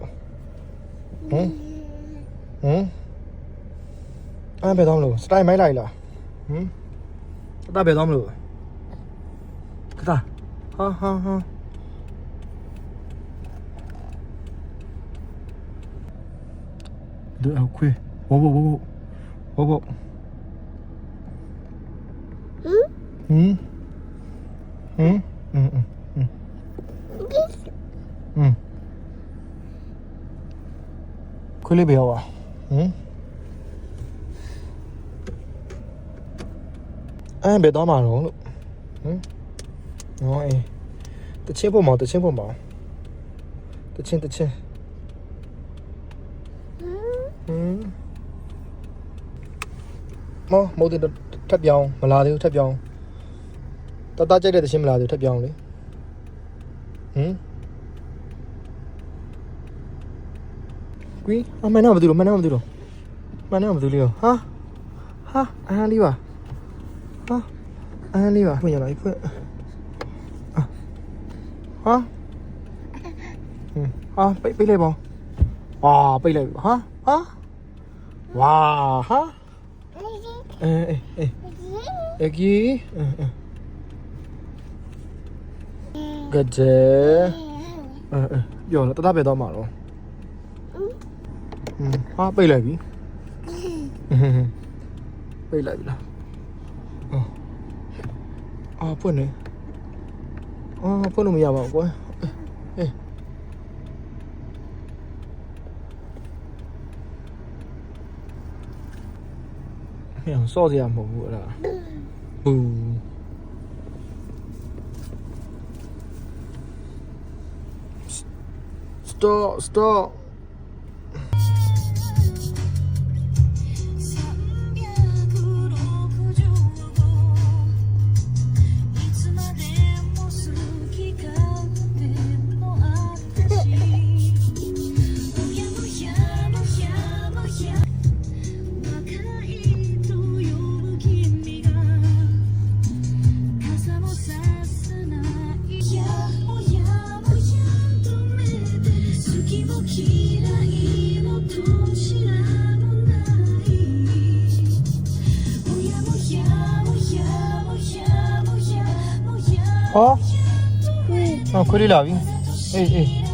ဟမ်ဟမ်အဲ့ဘယ်တော့မလို့စတိုင်မိုက်လိုက်လားဟမ်တတဘယ်တော့မလို့တတဟာဟာဟာဒအခွေဝဝဝဝဝဝဟမ်ဟမ်ဟမ်ဟမ်ဟမ်ဟမ် ခွေးလေးဘယ်ရောက်อ่ะဟမ်အဲ့ဘယ်တော့မှာတော့လို့ဟမ်ဟောအေးတချင်းပုံမတချင်းပုံမတချင်းတချင်းဟမ်မောမိုးတင်ထပ်ပြောင်းမလာသေးဘူးထပ်ပြောင်းတတကြိုက်တဲ့တချင်းမလာသေးဘူးထပ်ပြောင်းလေဟမ် ကွီအမနာမသိလို့မနာမသိလို့မနာမသိလို့ဟာဟာအဟန်လေးပါဟာအဟန်လေးပါဖွင့်ရလားဖွင့်အာဟာဟင်းဟာပိတ်ပိတ်လိုက်ပါအာပိတ်လိုက်ပြီဟာဟာဝါဟာအေးအေးအေးအကြီးအင်းအင်းကကြဲအဲအဲပြောလားတတပဲတော့မှာတော့อืม ဟာပိတ်လိုက်ပြီပိတ်လိုက်ပြီလားအော်အာဖွင့်နေအာဖွင့်လို့မရပါဘူးကွာအေးဟဲ့စော့စရာမဟုတ်ဘူးအဲ့ဒါဘူး stop stop い Oh. Mm. Oh, kurilavi. Ei, ei.